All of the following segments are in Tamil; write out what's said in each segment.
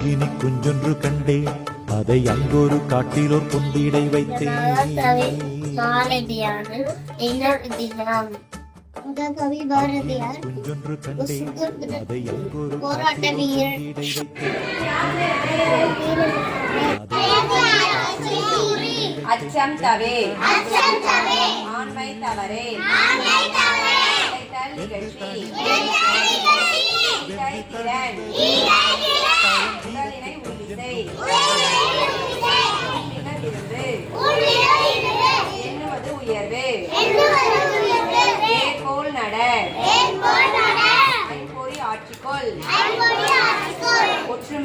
அக்கினி குஞ்சொன்று கண்டேன். அதை அங்கொரு காட்டிலோர் பொந்திடை வைத்தேன். கவி பாரதியார் குஞ்சொன்று கண்டேன். அதை அங்கொரு போராட்ட வீரர். பொந்திடை வைத்தேன். அச்சம் தவே. ஆண்மை தவறே. இடைத்தல் நிகழ்ச்சி. திறன்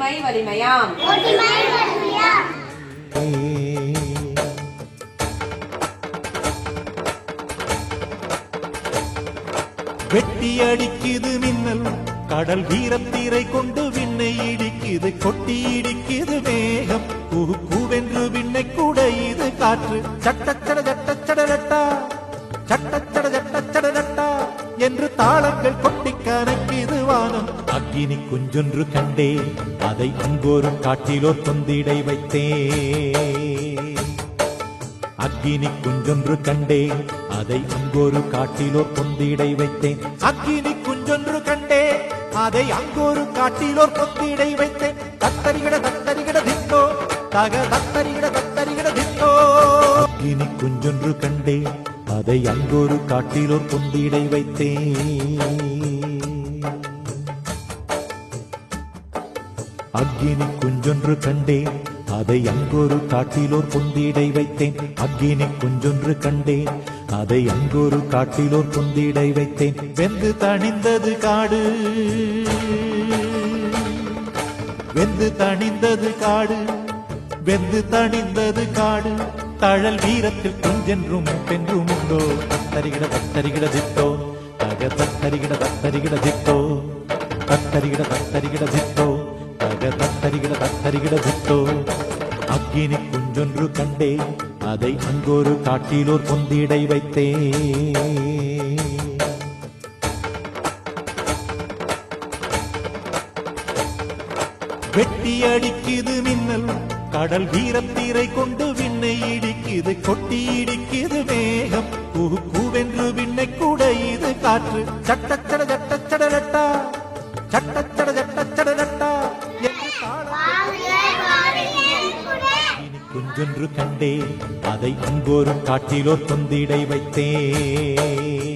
ஒற்றுமை வலிமையாம் வெட்டி அடிக்குது மின்னல் கடல் வீரத்தீரை கொண்டு விண்ணை இடிக்குது கொட்டி இடிக்குது மேகம். கூ கூவென்று விண்ணை கூட இது காற்று. சட்டச்சட சட்டச்சடலட்டா சட்டச்சட சட்டச்சடலட்டா என்று தாளங்கள் கொட்டி வானம் குஞ்சொன்று கண்டேன். அதை அங்கோரு காட்டிலோர் தொந்திடை வைத்தேன். அக்கினி குஞ்சொன்று கண்டேன். அதை அங்கோரு காட்டிலோர் பொந்திடை வைத்தேன். அக்கினி குஞ்சொன்று கண்டேன். அதை அங்கோரு காட்டிலோர் பொந்திடை வைத்தேன். தத்தரிகிட தத்தரிகிட திட்டோ தக தத்தரிகிட தத்தரிகிட திட்டோ அக்கினி குஞ்சொன்று கண்டேன். அதை அங்கோரு காட்டிலோர் பொந்திடை வைத்தேன். அக்கினி குஞ்சொன்று கண்டேன். அதை அங்கொரு காட்டிலோர் பொந்திடை வைத்தேன். அக்கினி குஞ்சொன்று கண்டேன். அதை அங்கொரு காட்டிலோர் பொந்திடை வைத்தேன். வெந்து தணிந்தது காடு. வெந்து தணிந்தது காடு. வெந்து தணிந்தது காடு. தழல் வீரத்தில் குஞ்சென்றும் பென்றும் உண்டோ? தத்தரிகிட தத்தரிகிட தித்தோ தக தத்தரிகிட தத்தரிகிட தித்தோ தத்தரிகிட தத்தரிகிட தித்தோ தக தத்தரிகிட தத்தரிகிட விட்டோ. அக்கினி குஞ்சொன்று கண்டே அதை அங்கொரு காட்டிலோர் பொந்திடை வைத்தே வெட்டி அடிக்குது மின்னல் கடல் வீரத்தீரை கொண்டு விண்ணை இடிக்குது கொட்டி இடிக்குது மேகம். கூவென்று விண்ணை கூட இது காற்று. சட்டச்சட சட்டச்சடலட்டா இனி கண்டே அதை அங்கோரும் காட்டிலோர் தொந்திடை வைத்தேன்.